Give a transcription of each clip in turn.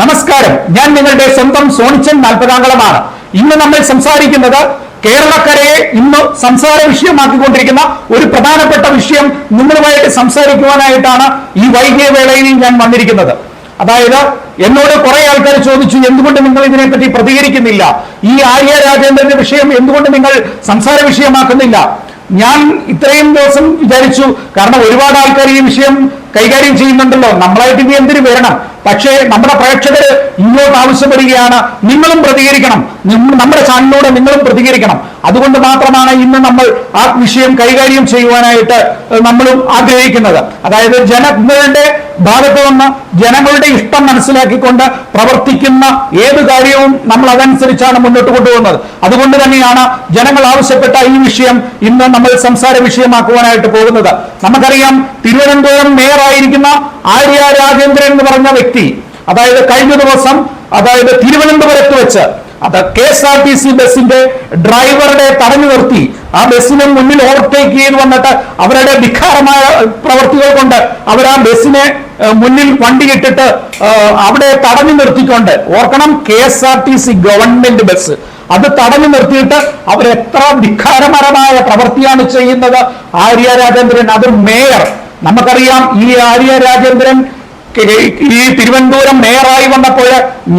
നമസ്കാരം. ഞാൻ നിങ്ങളുടെ സ്വന്തം സോണിച്ചൻ നാൽപ്പതാംകളമാണ് ഇന്ന് നമ്മൾ സംസാരിക്കുന്നത് കേരളക്കരയെ ഇന്ന് സംസാര വിഷയമാക്കിക്കൊണ്ടിരിക്കുന്ന ഒരു പ്രധാനപ്പെട്ട വിഷയം നിങ്ങളുമായിട്ട് സംസാരിക്കുവാനായിട്ടാണ് ഈ വൈകിയ വേളയിൽ ഞാൻ വന്നിരിക്കുന്നത്. അതായത് എന്നോട് കുറെ ആൾക്കാർ ചോദിച്ചു എന്തുകൊണ്ട് നിങ്ങൾ ഇതിനെപ്പറ്റി പ്രതികരിക്കുന്നില്ല? ഈ ആര്യ രാജേന്ദ്രന്റെ വിഷയം എന്തുകൊണ്ട് നിങ്ങൾ സംസാര വിഷയമാക്കുന്നില്ല? ഞാൻ ഇത്രയും ദിവസം വിചാരിച്ചു കാരണം ഒരുപാട് ആൾക്കാർ ഈ വിഷയം കൈകാര്യം ചെയ്യുന്നുണ്ടല്ലോ. നമ്മളായിട്ട് ഇനി എന്തിനു വരണം? പക്ഷേ നമ്മുടെ പ്രേക്ഷകർ ഇങ്ങോട്ട് ആവശ്യപ്പെടുകയാണ്. നിങ്ങളും പ്രതികരിക്കണം. നമ്മുടെ ചാനലിലൂടെ നിങ്ങളും പ്രതികരിക്കണം. അതുകൊണ്ട് മാത്രമാണ് ഇന്ന് നമ്മൾ ആ വിഷയം കൈകാര്യം ചെയ്യുവാനായിട്ട് നമ്മളും ആഗ്രഹിക്കുന്നത്. അതായത് ജനങ്ങളുടെ ഭാഗത്ത് നിന്ന് ജനങ്ങളുടെ ഇഷ്ടം മനസ്സിലാക്കിക്കൊണ്ട് പ്രവർത്തിക്കുന്ന ഏത് കാര്യവും നമ്മൾ അതനുസരിച്ചാണ് മുന്നോട്ട് കൊണ്ടുപോകുന്നത്. അതുകൊണ്ട് തന്നെയാണ് ജനങ്ങൾ ആവശ്യപ്പെട്ട ഈ വിഷയം ഇന്ന് നമ്മൾ സംസാര വിഷയമാക്കുവാനായിട്ട് പോകുന്നത്. നമുക്കറിയാം തിരുവനന്തപുരം മേയറായിരിക്കുന്ന ആര്യ രാജേന്ദ്രൻ എന്ന് പറഞ്ഞ വ്യക്തി അതായത് കഴിഞ്ഞ ദിവസം അതായത് തിരുവനന്തപുരത്ത് വെച്ച് അത് K S R T C ബസിന്റെ ഡ്രൈവറുടെ തടഞ്ഞു നിർത്തി. ആ ബസ്സിനെ മുന്നിൽ ഓവർടേക്ക് ചെയ്ത് വന്നിട്ട് അവരുടെ വിഖാരമായ പ്രവൃത്തികൾ കൊണ്ട് അവർ ആ ബസ്സിനെ മുന്നിൽ വണ്ടി ഇട്ടിട്ട് അവിടെ തടഞ്ഞു നിർത്തിക്കൊണ്ട്. ഓർക്കണം K S R T C government bus. അത് തടഞ്ഞു നിർത്തിയിട്ട് അവരെത്ര ധിക്കാരപരമായ പ്രവൃത്തിയാണ് ചെയ്യുന്നത്. ആര്യ രാജേന്ദ്രൻ അത് മേയർ നമുക്കറിയാം ഈ ആര്യ രാജേന്ദ്രൻ ഈ തിരുവനന്തപുരം മേയറായി വന്നപ്പോൾ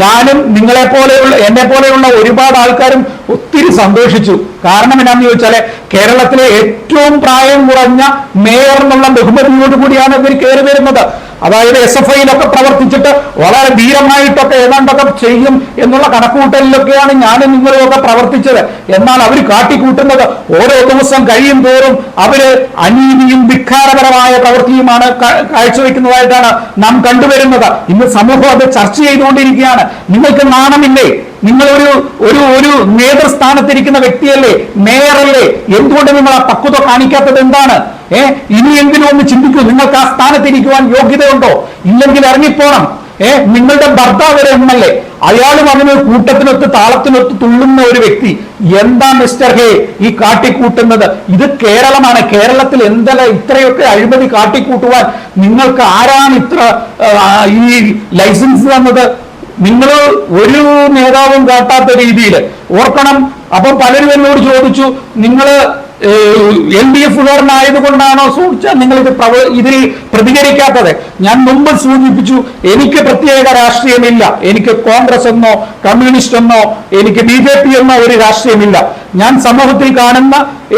ഞാനും നിങ്ങളെ പോലെയുള്ള എന്നെ പോലെയുള്ള ഒരുപാട് ആൾക്കാരും ഒത്തിരി സന്തോഷിച്ചു. കാരണം എന്നാന്ന് ചോദിച്ചാൽ കേരളത്തിലെ ഏറ്റവും പ്രായം കുറഞ്ഞ മേയർ എന്നുള്ള ബഹുമതിയോട് കൂടിയാണ് ഇവർ കയറി വരുന്നത്. അതായത് എസ് എഫ് ഐയിലൊക്കെ പ്രവർത്തിച്ചിട്ട് വളരെ ധീരമായിട്ടൊക്കെ ഏതാണ്ടൊക്കെ ചെയ്യും എന്നുള്ള കണക്കുകൂട്ടലിലൊക്കെയാണ് ഞാനും നിങ്ങളും ഒക്കെ പ്രവർത്തിച്ചത്. എന്നാൽ അവർ കാട്ടിക്കൂട്ടുന്നത് ഓരോ ദിവസം കഴിയും തോറും അവർ അനീതിയും ധിക്കാരപരമായ പ്രവൃത്തിയുമാണ് കാഴ്ചവെക്കുന്നതായിട്ടാണ് നാം കണ്ടുവരുന്നത്. ഇന്ന് സമൂഹം അത് ചർച്ച ചെയ്തുകൊണ്ടിരിക്കുകയാണ്. നിങ്ങൾക്ക് നാണമില്ലേ? നിങ്ങളൊരു ഒരു ഒരു നേതൃസ്ഥാനത്തിരിക്കുന്ന വ്യക്തിയല്ലേ മേയറല്ലേ? എന്തുകൊണ്ട് നിങ്ങൾ ആ പക്വത കാണിക്കാത്തത് എന്താണ്? ഏ? ഇനിയെങ്കിലും ഒന്ന് ചിന്തിക്കൂ. നിങ്ങൾക്ക് ആ സ്ഥാനത്തിരിക്കുവാൻ യോഗ്യതയുണ്ടോ? ഇല്ലെങ്കിൽ ഇറങ്ങിപ്പോണം. ഏ? നിങ്ങളുടെ ഭർത്താവ് ഒരു എം എൽ അതിന് കൂട്ടത്തിനൊത്ത് താളത്തിനൊത്ത് തുള്ളുന്ന ഒരു വ്യക്തി. എന്താ മിസ്റ്റർ ഹേ ഈ കാട്ടിക്കൂട്ടുന്നത്? ഇത് കേരളമാണ്. കേരളത്തിൽ എന്തല്ല ഇത്രയൊക്കെ അഴിമതി കാട്ടിക്കൂട്ടുവാൻ നിങ്ങൾക്ക് ആരാണ് ഇത്ര ഈ ലൈസൻസ് തന്നത്? നിങ്ങൾ ഒരു നേതാവും കാട്ടാത്ത രീതിയിൽ ഓർക്കണം. അപ്പൊ പലരും എന്നോട് ചോദിച്ചു നിങ്ങൾ എൽ ഡി എഫുകാരനായതുകൊണ്ടാണോ? സൂക്ഷിച്ചാൽ നിങ്ങൾ ഇത് ഇതിൽ പ്രതികരിക്കാത്തത്. ഞാൻ മുമ്പ് സൂചിപ്പിച്ചു എനിക്ക് പ്രത്യേക രാഷ്ട്രീയമില്ല. എനിക്ക് കോൺഗ്രസ് എന്നോ കമ്മ്യൂണിസ്റ്റ് എന്നോ എനിക്ക് ബി ജെ പി എന്നോ ഒരു രാഷ്ട്രീയമില്ല. ഞാൻ സമൂഹത്തിൽ കാണുന്ന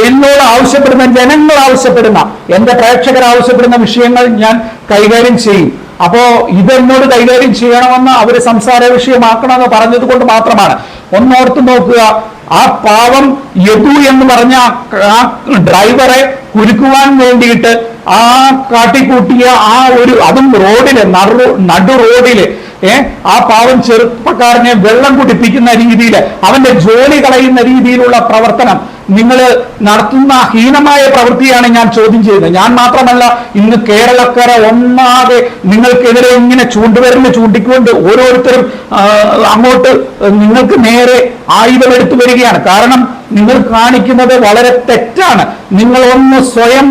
എന്നോട് ആവശ്യപ്പെടുന്ന ജനങ്ങൾ ആവശ്യപ്പെടുന്ന എന്റെ പ്രേക്ഷകർ ആവശ്യപ്പെടുന്ന വിഷയങ്ങൾ ഞാൻ കൈകാര്യം ചെയ്യും. അപ്പോ ഇതെന്നോട് കൈകാര്യം ചെയ്യണമെന്ന് അവർ സംസാര വിഷയമാക്കണമെന്ന് പറഞ്ഞത് കൊണ്ട് മാത്രമാണ്. ഒന്നോർത്ത് നോക്കുക. ആ പാവം യദു എന്ന് പറഞ്ഞ ആ ഡ്രൈവറെ കുരുക്കുവാൻ വേണ്ടിയിട്ട് ആ കാട്ടിക്കൂട്ടിയ ആ ഒരു അതും റോഡിൽ നടു റോഡിൽ ഏ ആ പാവം ചെറുപ്പക്കാരനെ വെള്ളം കുടിപ്പിക്കുന്ന രീതിയിൽ അവന്റെ ജോലി കളയുന്ന രീതിയിലുള്ള പ്രവർത്തനം. നിങ്ങൾ നടത്തുന്ന ഹീനമായ പ്രവൃത്തിയാണ് ഞാൻ ചോദ്യം ചെയ്യുന്നത്. ഞാൻ മാത്രമല്ല ഇന്ന് കേരളക്കര ഒന്നാകെ നിങ്ങൾക്കെതിരെ ഇങ്ങനെ ചൂണ്ടുവരൽ ചൂണ്ടിക്കൊണ്ട് ഓരോരുത്തരും അങ്ങോട്ട് നിങ്ങൾക്ക് നേരെ ആയുധമെടുത്തു വരികയാണ്. കാരണം നിങ്ങൾ കാണിക്കുന്നത് വളരെ തെറ്റാണ്. നിങ്ങൾ ഒന്ന് സ്വയം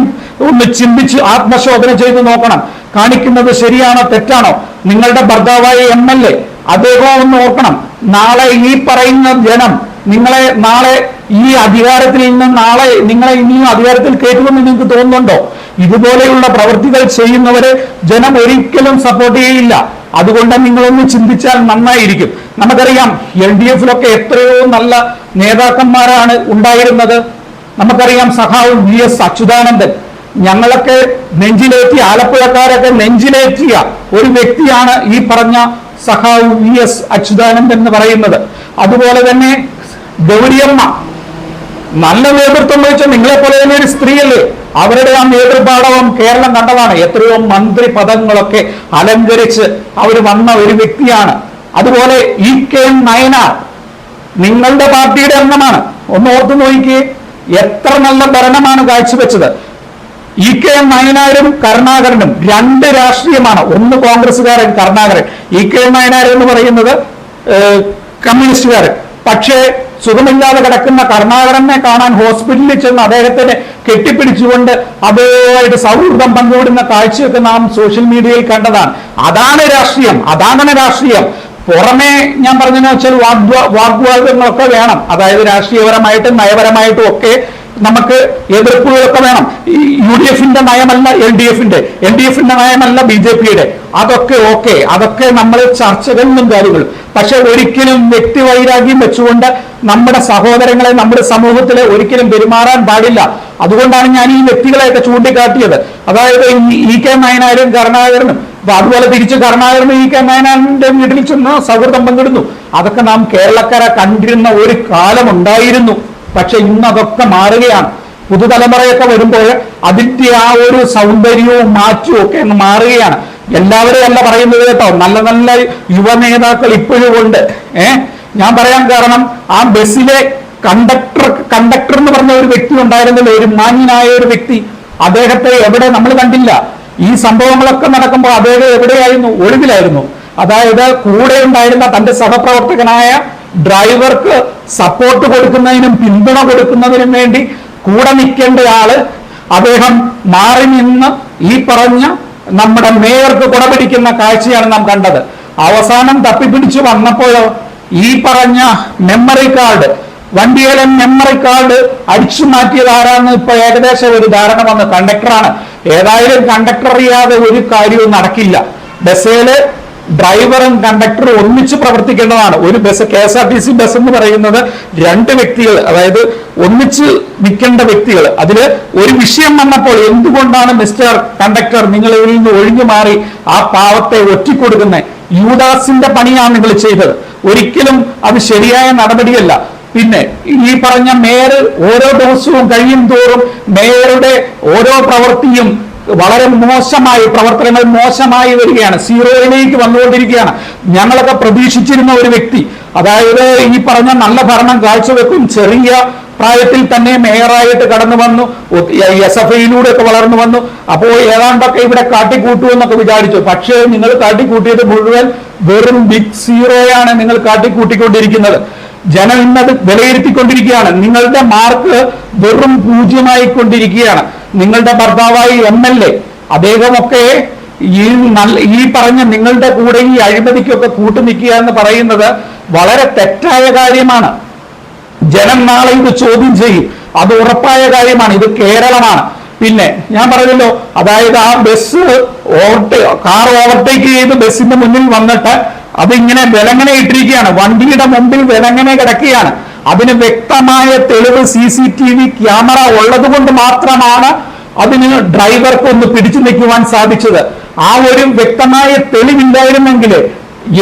ഒന്ന് ചിന്തിച്ച് ആത്മശോധന ചെയ്ത് നോക്കണം. കാണിക്കുന്നത് ശരിയാണോ തെറ്റാണോ? നിങ്ങളുടെ ഭർത്താവായ എം എൽ എ അദ്ദേഹം ഒന്ന് ഓർക്കണം നാളെ ഈ പറയുന്ന ജനം നിങ്ങളെ നാളെ ഈ അധികാരത്തിൽ നിന്ന് നാളെ നിങ്ങളെ ഇനിയും അധികാരത്തിൽ കയറ്റുമെന്ന് നിങ്ങൾക്ക് തോന്നുന്നുണ്ടോ? ഇതുപോലെയുള്ള പ്രവൃത്തികൾ ചെയ്യുന്നവരെ ജനം ഒരിക്കലും സപ്പോർട്ട് ചെയ്യില്ല. അതുകൊണ്ട് നിങ്ങളൊന്ന് ചിന്തിച്ചാൽ നന്നായിരിക്കും. നമുക്കറിയാം എൽ ഡി എഫിലൊക്കെ എത്രയോ നല്ല നേതാക്കന്മാരാണ് ഉണ്ടായിരുന്നത്. നമുക്കറിയാം സഖാവ് വി എസ് അച്യുതാനന്ദൻ. ഞങ്ങളൊക്കെ നെഞ്ചിലേറ്റി ആലപ്പുഴക്കാരൊക്കെ നെഞ്ചിലേറ്റിയ ഒരു വ്യക്തിയാണ് ഈ പറഞ്ഞ സഖാവ് വി എസ് അച്യുതാനന്ദൻ എന്ന് പറയുന്നത്. അതുപോലെ തന്നെ ഗൗരിയമ്മ. നല്ല നേതൃത്വം വഹിച്ച നിങ്ങളെ പോലെ തന്നെ ഒരു സ്ത്രീയല്ലേ? അവരുടെ ആ നേതൃപാടവം കേരളം കണ്ടതാണ്. എത്രയോ മന്ത്രി പദങ്ങളൊക്കെ അലങ്കരിച്ച് അവർ വന്ന ഒരു വ്യക്തിയാണ്. അതുപോലെ ഇ കെ നയനാർ. നിങ്ങളുടെ പാർട്ടിയുടെ അംഗമാണ്. ഒന്ന് ഓർത്തു നോക്കിയേ എത്ര നല്ല ഭരണമാണ് കാഴ്ചവെച്ചത്. ഇ കെ എം നയനാരും കരുണാകരനും രണ്ട് രാഷ്ട്രീയമാണ്. ഒന്ന് കോൺഗ്രസ്സുകാരൻ Karunakaran. E K M Nayanar എന്ന് പറയുന്നത് കമ്മ്യൂണിസ്റ്റുകാരൻ. പക്ഷേ സുഖമില്ലാതെ കിടക്കുന്ന കരുണാകരനെ കാണാൻ ഹോസ്പിറ്റലിൽ ചെന്ന് അദ്ദേഹത്തിനെ കെട്ടിപ്പിടിച്ചുകൊണ്ട് അതുമായിട്ട് സൗഹൃദം പങ്കുവിടുന്ന കാഴ്ചയൊക്കെ നാം സോഷ്യൽ മീഡിയയിൽ കണ്ടതാണ്. അതാണ് രാഷ്ട്രീയം അതാണ് രാഷ്ട്രീയം. പുറമെ ഞാൻ പറഞ്ഞതെന്ന് വെച്ചാൽ വാഗ്വാ വാഗ്വാദങ്ങളൊക്കെ വേണം. അതായത് രാഷ്ട്രീയപരമായിട്ടും നയപരമായിട്ടും ഒക്കെ നമുക്ക് എതിർപ്പുകളൊക്കെ വേണം. യു ഡി എഫിന്റെ നയമല്ല എൽ ഡി എഫിന്റെ. എൽ ഡി എഫിന്റെ നയമല്ല ബി ജെ പിയുടെ. അതൊക്കെ ഓക്കെ. അതൊക്കെ നമ്മൾ ചർച്ചകളിലും കാര്യങ്ങൾ പക്ഷെ ഒരിക്കലും വ്യക്തി വൈരാഗ്യം വെച്ചുകൊണ്ട് നമ്മുടെ സഹോദരങ്ങളെ നമ്മുടെ സമൂഹത്തിൽ ഒരിക്കലും പെരുമാറാൻ പാടില്ല. അതുകൊണ്ടാണ് ഞാൻ ഈ വ്യക്തികളെയൊക്കെ ചൂണ്ടിക്കാട്ടിയത്. അതായത് ഇ കെ നയനാരും കരുണാകരനും അപ്പൊ അതുപോലെ തിരിച്ച് കരുണാകരനും ഇ കെ നയനാരന്റെ വീട്ടിൽ ചെന്ന് സൗഹൃദം പങ്കിടുന്നു. അതൊക്കെ നാം കേരളക്കാരെ കണ്ടിരുന്ന ഒരു കാലമുണ്ടായിരുന്നു പക്ഷെ ഇന്ന് അതൊക്കെ മാറുകയാണ്. പുതുതലമുറയൊക്കെ വരുമ്പോൾ അതിന്റെ ആ ഒരു സൗന്ദര്യവും മാറ്റവും ഒക്കെ അങ്ങ് മാറുകയാണ്. എല്ലാവരും അല്ല പറയുന്നത് കേട്ടോ നല്ല നല്ല യുവ നേതാക്കൾ ഇപ്പോഴും ഉണ്ട്. ഏ? ഞാൻ പറയാൻ കാരണം ആ ബസ്സിലെ കണ്ടക്ടർ കണ്ടക്ടർ എന്ന് പറഞ്ഞ ഒരു വ്യക്തി ഉണ്ടായിരുന്നില്ല ഒരു മാന്യനായ ഒരു വ്യക്തി. അദ്ദേഹത്തെ എവിടെ നമ്മൾ കണ്ടില്ല. ഈ സംഭവങ്ങളൊക്കെ നടക്കുമ്പോൾ അദ്ദേഹം എവിടെയായിരുന്നു? ഒളിവിലായിരുന്നു. അതായത് കൂടെ ഉണ്ടായിരുന്ന തന്റെ സഹപ്രവർത്തകനായ ഡ്രൈവർക്ക് സപ്പോർട്ട് കൊടുക്കുന്നതിനും പിന്തുണ കൊടുക്കുന്നതിനും വേണ്ടി കൂടെ നിൽക്കേണ്ട ആൾ അദ്ദേഹം മാറി നിന്ന് ഈ പറഞ്ഞ നമ്മുടെ മേയർക്ക് കുടപിടിക്കുന്ന കാഴ്ചയാണ് നാം കണ്ടത്. അവസാനം തപ്പിപ്പിടിച്ചു വന്നപ്പോഴോ ഈ പറഞ്ഞ മെമ്മറി കാർഡ് വണ്ടിയിലെ മെമ്മറി കാർഡ് അടിച്ചു മാറ്റിയത് ആരാന്ന് ഇപ്പൊ ഏകദേശം ഒരു ധാരണ വന്ന് കണ്ടക്ടറാണ് ഏതായാലും കണ്ടക്ടർ അറിയാതെ ഒരു കാര്യവും നടക്കില്ല. ബസ്സിൽ ഡ്രൈവറും കണ്ടക്ടറും ഒന്നിച്ച് പ്രവർത്തിക്കേണ്ടതാണ്. ഒരു bus K S R T C bus എന്ന് പറയുന്നത് രണ്ട് വ്യക്തികൾ അതായത് ഒന്നിച്ച് നിൽക്കേണ്ട വ്യക്തികൾ. അതിൽ ഒരു വിഷയം വന്നപ്പോൾ എന്തുകൊണ്ടാണ് മിസ്റ്റർ കണ്ടക്ടർ നിങ്ങൾ ഇതിൽ നിന്ന് ഒഴിഞ്ഞു മാറി ആ പാവത്തെ ഒറ്റിക്കൊടുക്കുന്നത്? യൂദാസിന്റെ പണിയാണ് നിങ്ങൾ ചെയ്തത്. ഒരിക്കലും അത് ശരിയായ നടപടിയല്ല. പിന്നെ ഈ പറഞ്ഞ മേയർ ഓരോ ദിവസവും കഴിയും തോറും മേയറുടെ ഓരോ പ്രവൃത്തിയും വളരെ മോശമായി പ്രവർത്തനങ്ങൾ മോശമായി വരികയാണ്. സീറോയിലേക്ക് വന്നുകൊണ്ടിരിക്കുകയാണ്. ഞങ്ങളൊക്കെ പ്രതീക്ഷിച്ചിരുന്ന ഒരു വ്യക്തി അതായത് ഈ പറഞ്ഞ നല്ല ഭരണം കാഴ്ചവെക്കും. ചെറിയ പ്രായത്തിൽ തന്നെ മേയറായിട്ട് കടന്നു വന്നു. എസ് എഫ് ഐയിലൂടെ ഒക്കെ വളർന്നു വന്നു. അപ്പോൾ ഏതാണ്ടൊക്കെ ഇവിടെ കാട്ടിക്കൂട്ടു എന്നൊക്കെ വിചാരിച്ചു. പക്ഷേ നിങ്ങൾ കാട്ടിക്കൂട്ടിയത് മുഴുവൻ വെറും ബിഗ് സീറോയാണ് നിങ്ങൾ കാട്ടിക്കൂട്ടിക്കൊണ്ടിരിക്കുന്നത്. ജനം ഇന്നത് വിലയിരുത്തിക്കൊണ്ടിരിക്കുകയാണ്. നിങ്ങളുടെ മാർക്ക് വെറും പൂജ്യമായി കൊണ്ടിരിക്കുകയാണ് നിങ്ങളുടെ ഭർത്താവായി എം എൽ എ അദ്ദേഹമൊക്കെ ഈ നല്ല ഈ പറഞ്ഞ നിങ്ങളുടെ കൂടെ ഈ അഴിമതിക്കൊക്കെ കൂട്ടുനിൽക്കുക എന്ന് പറയുന്നത് വളരെ തെറ്റായ കാര്യമാണ്. ജനം നാളെ ഇത് ചോദ്യം ചെയ്യും. അത് ഉറപ്പായ കാര്യമാണ്. ഇത് കേരളമാണ്. പിന്നെ ഞാൻ പറഞ്ഞല്ലോ അതായത് ആ ബസ് ഓവർടേ കാർ ഓവർടേക്ക് ചെയ്ത് ബസ്സിന്റെ മുന്നിൽ വന്നിട്ട് അതിങ്ങനെ വിലങ്ങനെ ഇട്ടിരിക്കുകയാണ് വണ്ടിയുടെ മുമ്പിൽ വിലങ്ങനെ കിടക്കുകയാണ്. അതിന് വ്യക്തമായ തെളിവ് C C T V camera ഉള്ളത് കൊണ്ട് മാത്രമാണ് അതിന് ഡ്രൈവർക്ക് ഒന്ന് പിടിച്ചു നിൽക്കുവാൻ സാധിച്ചത്. ആ ഒരു വ്യക്തമായ തെളിവില്ലായിരുന്നെങ്കിൽ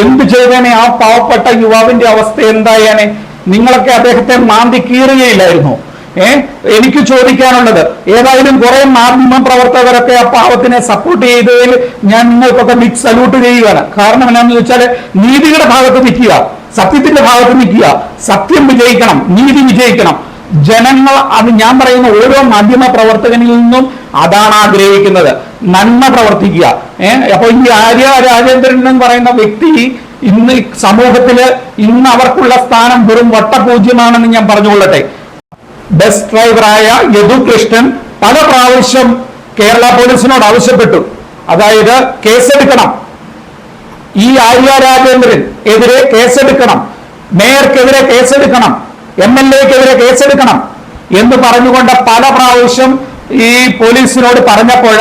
എന്ത് ചെയ്തേനെ ആ പാവപ്പെട്ട യുവാവിന്റെ അവസ്ഥ എന്തായാനെ? നിങ്ങളൊക്കെ അദ്ദേഹത്തെ മാന്തി കീറുകയില്ലായിരുന്നു. ഏ? എനിക്ക് ചോദിക്കാനുള്ളത് ഏതായാലും കുറെ മാധ്യമ പ്രവർത്തകരൊക്കെ ആ പാവത്തിനെ സപ്പോർട്ട് ചെയ്തതിൽ ഞാൻ നിങ്ങൾക്കൊക്കെ ബിഗ് സല്യൂട്ട് ചെയ്യുകയാണ്. കാരണം എന്നാന്ന് വെച്ചാൽ നീതിയുടെ ഭാഗത്ത് നിൽക്കുക സത്യത്തിന്റെ ഭാഗത്ത് നിൽക്കുക. സത്യം വിജയിക്കണം നീതി വിജയിക്കണം. ജനങ്ങൾ അത് ഞാൻ പറയുന്ന ഓരോ മാധ്യമ പ്രവർത്തകനിൽ നിന്നും അതാണ് ആഗ്രഹിക്കുന്നത്. നന്മ പ്രവർത്തിക്കുക. ഏഹ് അപ്പൊ ഈ ആര്യ രാജേന്ദ്രൻ എന്ന് പറയുന്ന വ്യക്തി ഇന്ന് സമൂഹത്തിൽ ഇന്ന് അവർക്കുള്ള സ്ഥാനം വെറും വട്ടപൂജ്യമാണെന്ന് ഞാൻ പറഞ്ഞുകൊള്ളട്ടെ. ബസ് ഡ്രൈവറായ യദു കൃഷ്ണൻ പല പ്രാവശ്യം കേരള പോലീസിനോട് ആവശ്യപ്പെട്ടു. അതായത് കേസെടുക്കണം. ഈ ആര്യ രാജേന്ദ്രൻ എതിരെ കേസെടുക്കണം. മേയർക്കെതിരെ കേസെടുക്കണം. എം എൽ എക്കെതിരെ കേസെടുക്കണം എന്ന് പറഞ്ഞുകൊണ്ട് പല പ്രാവശ്യം ഈ പോലീസിനോട് പറഞ്ഞപ്പോൾ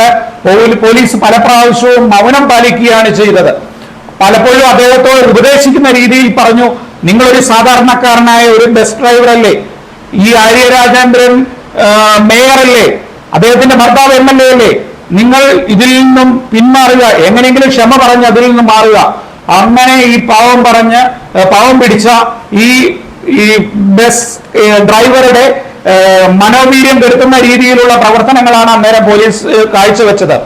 പോലീസ് പല പ്രാവശ്യവും മൗനം പാലിക്കുകയാണ് ചെയ്തത്. പലപ്പോഴും അദ്ദേഹത്തോട് ഉപദേശിക്കുന്ന രീതിയിൽ പറഞ്ഞു നിങ്ങളൊരു സാധാരണക്കാരനായ ഒരു ബസ് ഡ്രൈവർ അല്ലേ? ഈ ആര്യ രാജേന്ദ്രൻ മേയറല്ലേ? അദ്ദേഹത്തിന്റെ ഭർത്താവ് എം എൽ എ അല്ലേ? നിങ്ങൾ ഇതിൽ നിന്നും പിന്മാറുക എങ്ങനെയെങ്കിലും ക്ഷമ പറഞ്ഞ് അതിൽ നിന്നും മാറുക. അങ്ങനെ ഈ പാവം പറഞ്ഞ് പാവം പിടിച്ച ഈ ഈ ബസ് ഡ്രൈവറുടെ മനോവീര്യം കെടുത്തുന്ന രീതിയിലുള്ള പ്രവർത്തനങ്ങളാണ് അന്നേരം പോലീസ് കാഴ്ചവെച്ചത്.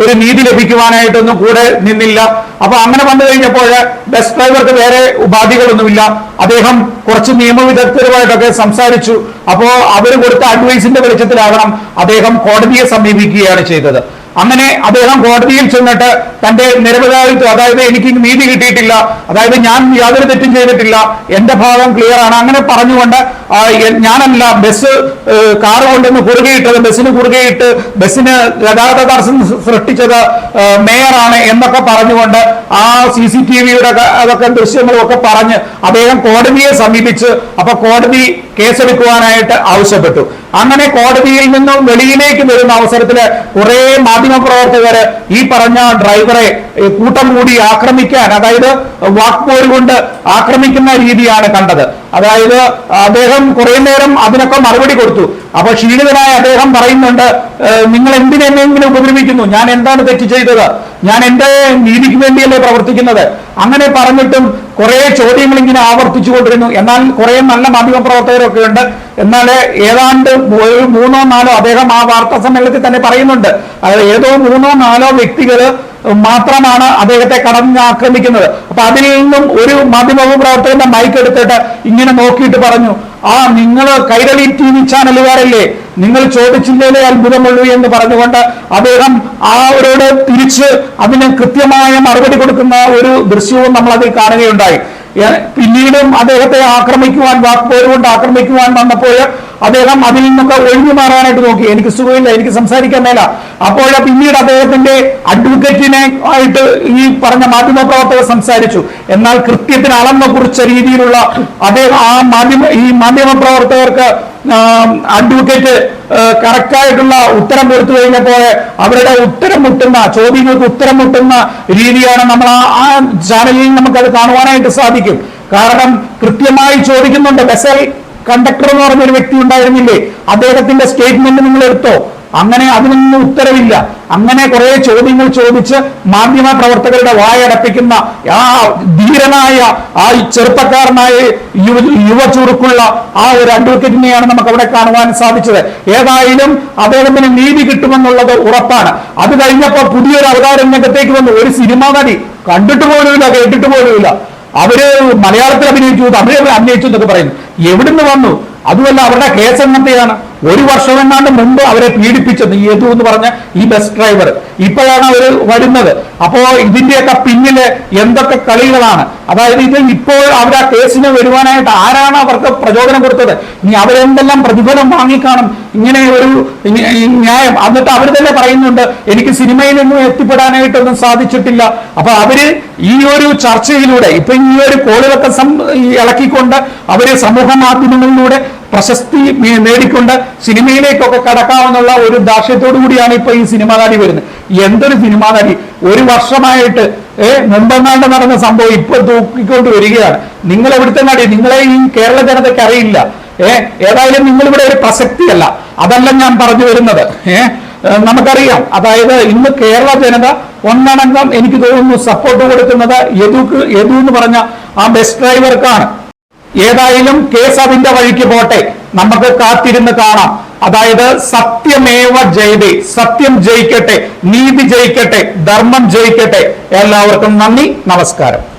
ഒരു നീതി ലഭിക്കുവാനായിട്ടൊന്നും കൂടെ നിന്നില്ല. അപ്പൊ അങ്ങനെ വന്നു കഴിഞ്ഞപ്പോൾ ബസ് ഡ്രൈവർക്ക് വേറെ ഉപാധികളൊന്നുമില്ല. അദ്ദേഹം കുറച്ച് നിയമവിദഗ്ധരുമായിട്ടൊക്കെ സംസാരിച്ചു. അപ്പോ അവർ കൊടുത്ത അഡ്വൈസിന്റെ വെളിച്ചത്തിലാകണം അദ്ദേഹം കോടതിയെ സമീപിക്കുകയാണ് ചെയ്തത്. അങ്ങനെ അദ്ദേഹം കോടതിയിൽ ചെന്നിട്ട് തന്റെ നിരപരാധിത്വം അതായത് എനിക്ക് നീതി കിട്ടിയിട്ടില്ല അതായത് ഞാൻ യാതൊരു തെറ്റും ചെയ്തിട്ടില്ല എന്റെ ഭാഗം ക്ലിയർ ആണ് അങ്ങനെ പറഞ്ഞുകൊണ്ട് ഞാനല്ല ബസ് കാറ് കൊണ്ടുവന്ന് കുറുകെയിട്ടത് ബസ്സിന് കുറുകെയിട്ട് ബസ്സിന് ഗതാഗത തടസ്സം സൃഷ്ടിച്ചത് മേയറാണ് എന്നൊക്കെ പറഞ്ഞുകൊണ്ട് ആ സി സി ടി വിയുടെ അതൊക്കെ ദൃശ്യങ്ങളൊക്കെ പറഞ്ഞ് അദ്ദേഹം കോടതിയെ സമീപിച്ച് അപ്പൊ കോടതി കേസെടുക്കുവാനായിട്ട് ആവശ്യപ്പെട്ടു. അങ്ങനെ കോടതിയിൽ നിന്നും വെളിയിലേക്ക് വരുന്ന അവസരത്തിൽ കുറെ മാധ്യമപ്രവർത്തകർ ഈ പറഞ്ഞ ഡ്രൈവറെ കൂട്ടം കൂടി ആക്രമിക്കാൻ അതായത് വാക്പോര് കൊണ്ട് ആക്രമിക്കുന്ന രീതിയാണ് കണ്ടത്. അതായത് അദ്ദേഹം കുറെ നേരം അതിനൊക്കെ മറുപടി കൊടുത്തു. അപ്പൊ ക്ഷീണിതനായ അദ്ദേഹം പറയുന്നുണ്ട് "ഏ, നിങ്ങൾ എന്തിനെന്നെങ്കിലും ഉപദ്രവിക്കുന്നു? ഞാൻ എന്താണ് തെറ്റ് ചെയ്തത്? ഞാൻ എന്റെ നീതിക്ക് വേണ്ടിയല്ലേ പ്രവർത്തിക്കുന്നത്? അങ്ങനെ പറഞ്ഞിട്ടും കുറെ ചോദ്യങ്ങൾ ഇങ്ങനെ ആവർത്തിച്ചു കൊണ്ടിരുന്നു എന്നാൽ കുറെ നല്ല മാധ്യമ പ്രവർത്തകരൊക്കെ ഉണ്ട്. എന്നാൽ ഏതാണ്ട് മൂന്നോ നാലോ അദ്ദേഹം ആ വാർത്താ സമ്മേളനത്തിൽ തന്നെ പറയുന്നുണ്ട്. അതായത് ഏതോ മൂന്നോ നാലോ വ്യക്തികൾ മാത്രമാണ് അദ്ദേഹത്തെ കടന്ന് ആക്രമിക്കുന്നത് അപ്പൊ അതിൽ നിന്നും ഒരു മാധ്യമ പ്രവർത്തകന്റെ മൈക്ക് എടുത്തിട്ട് ഇങ്ങനെ നോക്കിയിട്ട് പറഞ്ഞു ആ നിങ്ങൾ കൈരളി ടി വി ചാനലുകാരല്ലേ നിങ്ങൾ ചോദിച്ചില്ലേ അത്ഭുതമുള്ളൂ എന്ന് പറഞ്ഞുകൊണ്ട് അദ്ദേഹം അവരോട് തിരിച്ച് അതിന് കൃത്യമായ മറുപടി കൊടുക്കുന്ന ഒരു ദൃശ്യവും നമ്മൾ അതിൽ കാണുകയുണ്ടായി. പിന്നീടും അദ്ദേഹത്തെ ആക്രമിക്കുവാൻ വാക്പോര് കൊണ്ട് ആക്രമിക്കുവാൻ വന്നപ്പോൾ അദ്ദേഹം അതിൽ നിന്നൊക്കെ ഒഴിഞ്ഞു മാറാനായിട്ട് നോക്കി. എനിക്ക് സുഖമില്ല എനിക്ക് സംസാരിക്കാൻ മേല. അപ്പോൾ പിന്നീട് അദ്ദേഹത്തിന്റെ അഡ്വക്കേറ്റിനെ ആയിട്ട് ഈ പറഞ്ഞ മാധ്യമ പ്രവർത്തകർ സംസാരിച്ചു. എന്നാൽ കൃത്യത്തിന് അളന്ന കുറിച്ച രീതിയിലുള്ള അദ്ദേഹം ആ മാധ്യമ ഈ മാധ്യമ പ്രവർത്തകർക്ക് അഡ്വക്കേറ്റ് കറക്റ്റായിട്ടുള്ള ഉത്തരം കൊടുത്തു കഴിഞ്ഞപ്പോൾ അവരുടെ ഉത്തരം മുട്ടുന്ന ചോദ്യങ്ങൾക്ക് ഉത്തരം മുട്ടുന്ന രീതിയാണ് നമ്മൾ ആ ചാനലിൽ നമുക്കത് കാണുവാനായിട്ട് സാധിക്കും. കാരണം കൃത്യമായി ചോദിക്കുന്നുണ്ട്. ബസൽ കണ്ടക്ടർ എന്ന് പറഞ്ഞൊരു വ്യക്തി ഉണ്ടായിരുന്നില്ലേ? അദ്ദേഹത്തിന്റെ സ്റ്റേറ്റ്മെന്റ് നിങ്ങൾ എടുത്തോ? അങ്ങനെ അതിനൊന്നും ഉത്തരവില്ല. അങ്ങനെ കുറെ ചോദ്യങ്ങൾ ചോദിച്ച് മാധ്യമ പ്രവർത്തകരുടെ വായടപ്പിക്കുന്ന ആ ധീരനായ ആ ചെറുപ്പക്കാരനായ യുവ ചുറുക്കുള്ള ആ ഒരു അഡ്വക്കേറ്റിനെയാണ് നമുക്ക് അവിടെ കാണുവാൻ സാധിച്ചത്. ഏതായാലും അദ്ദേഹത്തിന് നീതി കിട്ടുമെന്നുള്ളത് ഉറപ്പാണ്. അത് കഴിഞ്ഞപ്പോൾ പുതിയൊരു അവതാരം രംഗത്തേക്ക് വന്നു. ഒരു സിനിമ നടി. കണ്ടിട്ട് പോലുമില്ല കേട്ടിട്ട് പോലുമില്ല. അവർ മലയാളത്തിൽ അഭിനയിച്ചു തമിഴ് അഭിനയിച്ചു എന്നൊക്കെ പറയുന്നു. എവിടുന്ന് വന്നു? അതുമല്ല അവരുടെ കേസ് എന്നത്തെയാണ് ഒരു വർഷം എങ്ങാണ്ട് മുമ്പ് അവരെ പീഡിപ്പിച്ചത് ഏതു എന്ന് പറഞ്ഞ ഈ ബസ് ഡ്രൈവർ ഇപ്പോഴാണ് അവർ വരുന്നത്. അപ്പോ ഇതിന്റെയൊക്കെ പിന്നിൽ എന്തൊക്കെ കളികളാണ്? അതായത് ഇത് ഇപ്പോൾ അവർ ആ കേസിന് വരുവാനായിട്ട് ആരാണ് അവർക്ക് പ്രചോദനം കൊടുത്തത്? ഇനി അവരെന്തെല്ലാം പ്രതിഫലം വാങ്ങിക്കാണും? ഇങ്ങനെ ഒരു ന്യായം. എന്നിട്ട് അവർ തന്നെ പറയുന്നുണ്ട് എനിക്ക് സിനിമയിൽ നിന്നും എത്തിപ്പെടാനായിട്ടൊന്നും സാധിച്ചിട്ടില്ല. അപ്പൊ അവർ ഈ ഒരു ചർച്ചയിലൂടെ ഇപ്പൊ ഈ ഒരു കോളിലൊക്കെ ഇളക്കിക്കൊണ്ട് അവർ സമൂഹ മാധ്യമങ്ങളിലൂടെ പ്രശസ്തി നേടിക്കൊണ്ട് സിനിമയിലേക്കൊക്കെ കടക്കാമെന്നുള്ള ഒരു ദാക്ഷ്യത്തോടു കൂടിയാണ് ഇപ്പൊ ഈ സിനിമാ നടി വരുന്നത്. എന്തൊരു സിനിമാ നടി ഒരു വർഷമായിട്ട് ഏഹ് മുമ്പെങ്ങാണ്ട് നടന്ന സംഭവം ഇപ്പൊ തൂക്കിക്കൊണ്ട് വരികയാണ്. നിങ്ങൾ എവിടുത്തെ നടി നിങ്ങളെ ഈ കേരള ജനതയ്ക്ക് അറിയില്ല. ഏഹ് ഏതായാലും നിങ്ങളിവിടെ ഒരു പ്രസക്തിയല്ല. അതല്ല ഞാൻ പറഞ്ഞു വരുന്നത്. ഏഹ് നമുക്കറിയാം. അതായത് ഇന്ന് കേരള ജനത ഒന്നടങ്കം എനിക്ക് തോന്നുന്നു സപ്പോർട്ട് കൊടുക്കുന്നത് യദുക്ക് യദു എന്ന് പറഞ്ഞ ആ ബസ് ഡ്രൈവർക്കാണ് ഏതായാലും കേസ് അതിന്റെ വഴിക്ക് പോട്ടെ. നമുക്ക് കാത്തിരുന്ന് കാണാം. അതായത് സത്യമേവ ജയതേ സത്യം ജയിക്കട്ടെ നീതി ജയിക്കട്ടെ ധർമ്മം ജയിക്കട്ടെ. എല്ലാവർക്കും നന്ദി നമസ്കാരം.